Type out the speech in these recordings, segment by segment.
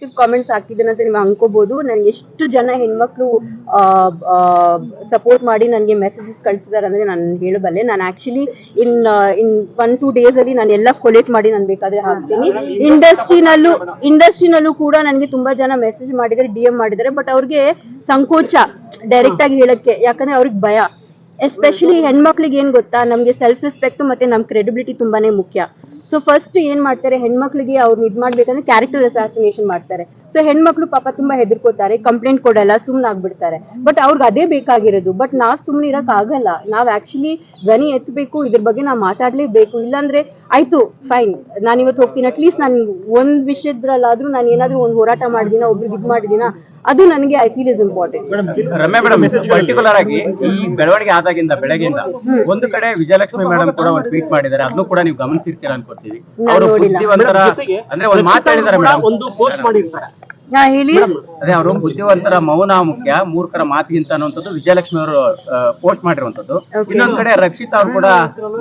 Negative comments ಹಾಕಿದ್ದೇನೆ ಅಂತ ನೀವು ಅನ್ಕೋಬಹುದು ನನ್ಗೆ ಎಷ್ಟು ಜನ ಹೆಣ್ಮಕ್ಳು ಸಪೋರ್ಟ್ ಮಾಡಿ ನನಗೆ ಮೆಸೇಜಸ್ ಕಳ್ಸಿದ್ದಾರೆ ಅಂದ್ರೆ ನಾನು ಹೇಳಬಲ್ಲೆ. ನಾನು actually in in one two days ಅಲ್ಲಿ ನಾನು ಎಲ್ಲ ಕೊಲೆಕ್ಟ್ ಮಾಡಿ ನಾನು ಬೇಕಾದ್ರೆ ಹಾಕ್ತೀನಿ. ಇಂಡಸ್ಟ್ರಿನಲ್ಲೂ ಇಂಡಸ್ಟ್ರಿನಲ್ಲೂ ಕೂಡ ನನಗೆ ತುಂಬಾ ಜನ ಮೆಸೇಜ್ ಮಾಡಿದ್ದಾರೆ ಡಿ ಎಂ ಮಾಡಿದ್ದಾರೆ. ಬಟ್ ಅವ್ರಿಗೆ ಸಂಕೋಚ ಡೈರೆಕ್ಟ್ ಆಗಿ ಹೇಳಕ್ಕೆ. ಯಾಕಂದ್ರೆ ಅವ್ರಿಗೆ ಭಯ. ಎಸ್ಪೆಷಲಿ ಹೆಣ್ಮಕ್ಳಿಗೆ ಏನ್ ಗೊತ್ತಾ? ನಮ್ಗೆ ಸೆಲ್ಫ್ ರೆಸ್ಪೆಕ್ಟ್ ಮತ್ತೆ ನಮ್ ಕ್ರೆಡಿಬಿಲಿಟಿ ತುಂಬಾನೇ ಮುಖ್ಯ. ಸೊ ಫಸ್ಟ್ ಏನ್ ಮಾಡ್ತಾರೆ? ಹೆಣ್ಮಕ್ಳಿಗೆ ಅವ್ರನ್ನ ಇದ್ ಮಾಡ್ಬೇಕಂದ್ರೆ ಕ್ಯಾರೆಕ್ಟರ್ ಅಸಾಸಿನೇಷನ್ ಮಾಡ್ತಾರೆ. ಸೊ ಹೆಣ್ಮಕ್ಳು ಪಾಪ ತುಂಬಾ ಹೆದರ್ಕೋತಾರೆ ಕಂಪ್ಲೇಂಟ್ ಕೊಡಲ್ಲ, ಸುಮ್ನ ಆಗ್ಬಿಡ್ತಾರೆ. ಬಟ್ ಅವ್ರಿಗೆ ಅದೇ ಬೇಕಾಗಿರೋದು. ಬಟ್ ನಾವ್ ಸುಮ್ನೆ ಇರಕ್ ಆಗಲ್ಲ. ನಾವ್ ಆಕ್ಚುಲಿ ಧ್ವನಿ ಎತ್ತಬೇಕು ಇದ್ರ ಬಗ್ಗೆ ನಾವ್ ಮಾತಾಡ್ಲೇಬೇಕು. ಇಲ್ಲಾಂದ್ರೆ ಆಯ್ತು ಫೈನ್ ನಾನು ಇವತ್ತು ಹೋಗ್ತೀನಿ ಅಟ್ಲೀಸ್ಟ್ ನಾನು ಒಂದ್ ವಿಷಯದ್ರಲ್ಲಾದ್ರೂ ನಾನು ಏನಾದ್ರೂ ಒಂದು ಹೋರಾಟ ಮಾಡಿದಿನ ಒಬ್ರಿಗೆ ಇದು ಮಾಡಿದಿನ ಅದು ನನಗೆ I feel is important Ramya madam particular ಆಗಿ ಈ ಬೆಳವಣಿಗೆ ಆದಾಗಿಂದ ಬೆಳಗ್ಗೆಯಿಂದ ಒಂದು ಕಡೆ ವಿಜಯಲಕ್ಷ್ಮಿ ಮೇಡಮ್ ಕೂಡ ಒಂದು ಟ್ವೀಟ್ ಮಾಡಿದ್ದಾರೆ. ಅದನ್ನು ಕೂಡ ನೀವು ಗಮನಿಸಿರ್ತೀರಾ ಅನ್ಕೋತೀವಿ ಅವರು. ಅಂದ್ರೆ ಒಂದು ಮಾತಾಡಿದ್ದಾರೆ ಮೇಡಮ್ ಒಂದು ಪೋಸ್ಟ್ ಮಾಡಿರ್ತಾರೆ. ಹಾ ಹೇಳಿ? ಅದೇ ಅವರು ಬುದ್ಧಿವಂತರ ಮೌನ ಮುಖ್ಯ ಮೂರ್ಖರ ಮಾತಿಗಿಂತ ಅನ್ನುವಂಥದ್ದು ವಿಜಯಲಕ್ಷ್ಮಿ ಅವರು ಪೋಸ್ಟ್ ಮಾಡಿರುವಂತದ್ದು. ಇನ್ನೊಂದ್ ಕಡೆ ರಕ್ಷಿತ್ ಅವ್ರು ಕೂಡ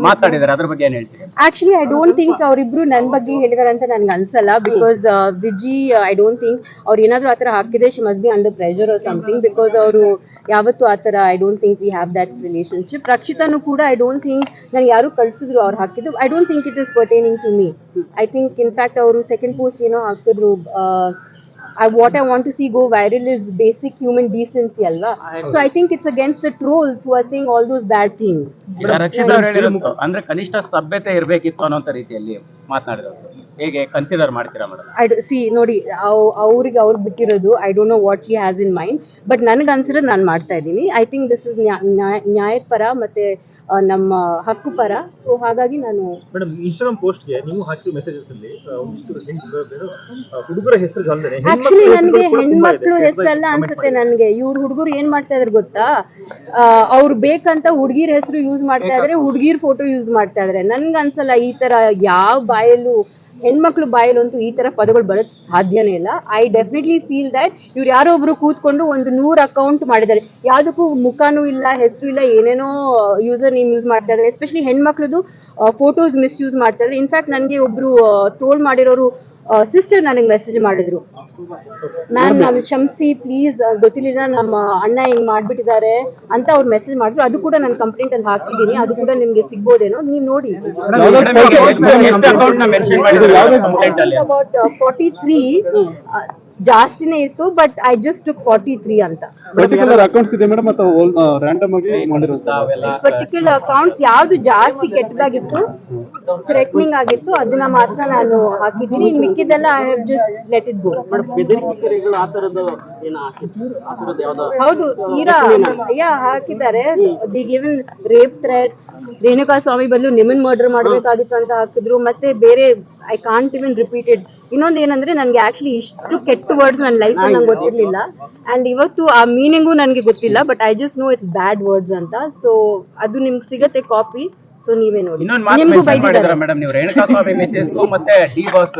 ಮಾತಾಡಿದ್ದಾರೆ. ಅದ್ರ ಬಗ್ಗೆ ಏನ್ ಹೇಳ್ತೀರಿ? ಆಕ್ಚುಲಿ ಐ ಡೋಂಟ್ ಥಿಂಕ್ ಅವರಿಬ್ರು ನನ್ ಬಗ್ಗೆ ಹೇಳಿದಾರೆ ಅಂತ ನನ್ಗೆ ಅನ್ಸಲ್ಲ because Viji I don't think ಅವ್ರು ಏನಾದ್ರು ಆತರ ಹಾಕಿದ್ರೆ she must be under pressure or something because ಅವರು ಯಾವತ್ತು ಆತರ I don't think we have that relationship ರಕ್ಷಿತಾನು ಕೂಡ ಐ ಡೋಂಟ್ ಥಿಂಕ್ ನಾನು ಯಾರು ಕಳ್ಸಿದ್ರು ಅವ್ರು ಹಾಕಿದ್ದು. I don't think it is pertaining to me I think in fact ಅವರು ಸೆಕೆಂಡ್ ಪೋಸ್ಟ್ ಏನೋ ಹಾಕಿದ್ರು I, what I want to see go viral is basic human decency, alva. So I think it's against the trolls who are saying all those bad things. ಈಗ ರಕ್ಷಿತಾ ಅವರು ಹೇಳಿರೋದು ಅಂದ್ರೆ ಕನಿಷ್ಠ ಸಭ್ಯತೆ ಇರ್ಬೇಕಿತ್ತು ಅನ್ನೋಂಥ ರೀತಿಯಲ್ಲಿ ಮಾತನಾಡಿರೋದು ಹೇಗೆ ಕನ್ಸಿಡರ್ ಮಾಡ್ತೀರಾ ಮೇಡಮ್ ಐ ಸಿ ನೋಡಿ ಅವ್- ಅವ್ರಿಗೆ ಅವ್ರಿಗೆ ಬಿಟ್ಟಿರೋದು I don't know what she has in mind but ನನಗೆ ಅನ್ಸಿರೋದು ನಾನು ಮಾಡ್ತಾ ಇದ್ದೀನಿ. ಐ ಥಿಂಕ್ ದಿಸ್ ಇಸ್ ನ್ಯಾಯದ ಪರ ಮತ್ತೆ ನಮ್ಮ ಹಕ್ಕು ಪರ. ಸೊ ಹಾಗಾಗಿ ನಾನು ಮೇಡಮ್ ಇನ್ಸ್ಟಾಗ್ರಾಮ್ ಪೋಸ್ಟ್ಗೆ ನೀವು ಹಾಕಿರೋ ಮೆಸೇಜಸ್ ಅಲ್ಲಿ ಹುಡುಗರ ಹೆಸರು ಆಕ್ಚುಲಿ ನನಗೆ ಹೆಣ್ಮಕ್ಳು ಹೆಸರಲ್ಲ ಅನ್ಸುತ್ತೆ ನನಗೆ. ಇವ್ರ ಹುಡುಗರು ಏನ್ ಮಾಡ್ತಾ ಇದಾರೆ ಗೊತ್ತಾ? ಅವ್ರು ಬೇಕಂತ ಹುಡುಗಿರ ಹೆಸರು ಯೂಸ್ ಮಾಡ್ತಾ ಇದಾರೆ ಹುಡುಗಿರ್ ಫೋಟೋ ಯೂಸ್ ಮಾಡ್ತಾ ಇದಾರೆ. ನನ್ಗೆ ಅನ್ಸಲ್ಲ ಈ ತರ ಯಾವ ಬಾಯಲ್ಲೂ ಹೆಣ್ಮಕ್ಳು ಬಾಯಲ್ಲಂತೂ ಈ ತರ ಪದಗಳು ಬರೋದು ಸಾಧ್ಯನೇ ಇಲ್ಲ. ಐ ಡೆಫಿನೆಟ್ಲಿ ಫೀಲ್ ದಟ್ ಇವ್ರು ಯಾರೋ ಒಬ್ರು ಕೂತ್ಕೊಂಡು ಒಂದು ನೂರು ಅಕೌಂಟ್ ಮಾಡಿದ್ದಾರೆ. ಯಾವುದಕ್ಕೂ ಮುಖನೂ ಇಲ್ಲ, ಹೆಸರು ಇಲ್ಲ, ಏನೇನೋ ಯೂಸರ್ ನೇಮ್ ಯೂಸ್ ಮಾಡ್ತಾ ಇದ್ದಾರೆ. ಎಸ್ಪೆಷಲಿ ಹೆಣ್ಮಕ್ಳದು ಫೋಟೋಸ್ ಮಿಸ್ಯೂಸ್ ಮಾಡ್ತಾ ಇದ್ದಾರೆ. ಇನ್ಫ್ಯಾಕ್ಟ್ ನನಗೆ ಒಬ್ರು ಟ್ರೋಲ್ ಮಾಡಿರೋರು ಸಿಸ್ಟರ್ ನನಗೆ ಮೆಸೇಜ್ ಮಾಡಿದ್ರು. ಮ್ಯಾಮ್ ನಮ್ ಕ್ಷಮಿಸಿ ಪ್ಲೀಸ್ ಗೊತ್ತಿಲ್ಲ ನಮ್ಮ ಅಣ್ಣ ಹಿಂಗ್ ಮಾಡ್ಬಿಟ್ಟಿದ್ದಾರೆ ಅಂತ ಅವ್ರು ಮೆಸೇಜ್ ಮಾಡಿದ್ರು. ಅದು ಕೂಡ ನಾನು ಕಂಪ್ಲೇಂಟ್ ಅಲ್ಲಿ ಹಾಕಿದ್ದೀನಿ. ಅದು ಕೂಡ ನಿಮ್ಗೆ ಸಿಗ್ಬೋದೇನೋ ನೀವು ನೋಡಿ. ಎಷ್ಟು ಅಕೌಂಟ್ನ ಮೆನ್ಷನ್ ಮಾಡಿದ್ರು? ಕಂಪ್ಲೇಂಟ್ ಅಲ್ಲಿ. ಅಬೌಟ್ ಫಾರ್ಟಿ ತ್ರೀ ಜಾಸ್ತಿನೇ ಇತ್ತು but I just took forty three ಅಂತ. ಪರ್ಟಿಕ್ಯುಲರ್ ಅಕೌಂಟ್ಸ್ ಇದೆ ಮೇಡಮ್ ಅಥವಾ ರ್ಯಾಂಡಮ್ ಆಗಿ ಪರ್ಟಿಕ್ಯುಲರ್ ಅಕೌಂಟ್ಸ್ ಯಾವ್ದು ಜಾಸ್ತಿ ಕೆಟ್ಟದಾಗಿತ್ತು ಥ್ರೆಟ್ನಿಂಗ್ ಆಗಿತ್ತು ಅದನ್ನ ಮಾತ್ರ ನಾನು ಹಾಕಿದ್ದೀನಿ. ಮಿಕ್ಕಿದೆಲ್ಲ I have just let it go ಹೌದು ತೀರಾ ಯಾ ಹಾಕಿದ್ದಾರೆ. The given rape threats Renuka Swamy ಬದಲು ನಿಮನ್ ಮರ್ಡರ್ ಮಾಡಬೇಕಾಗಿತ್ತು ಅಂತ ಹಾಕಿದ್ರು. ಮತ್ತೆ ಬೇರೆ ಐ ಕಾಂಟ್ ಇವನ್ ರಿಪೀಟೆಡ್ ಇನ್ನೊಂದು ಏನಂದ್ರೆ ನನಗೆ ಆಕ್ಚುಲಿ ಇಷ್ಟು ಕೆಟ್ಟ ವರ್ಡ್ಸ್ ನನ್ನ ಲೈಫ್ ನಂಗೆ ಗೊತ್ತಿರ್ಲಿಲ್ಲ. ಅಂಡ್ ಇವತ್ತು ಆ ಮೀನಿಂಗು ನನಗೆ ಗೊತ್ತಿಲ್ಲ but I just know it's bad words ಅಂತ. ಸೊ ಅದು ನಿಮ್ಗೆ ಸಿಗತ್ತೆ ಕಾಪಿ ಸೊ ನೀವೇ ನೋಡಿ. ಇನ್ನೊಂದು ಮಾತು ನಿಮ್ಗೂ ಮೆನ್ಷನ್ ಮಾಡಿದ್ರ ಬೈದಿದ್ದಾರೆ. ಮೇಡಮ್ ನೀವು ರೇಣುಕಾ ಸ್ವಾಮಿ ಮೆಸೇಜ್ ಮತ್ತೆ ಡಿ ಬಾಸ್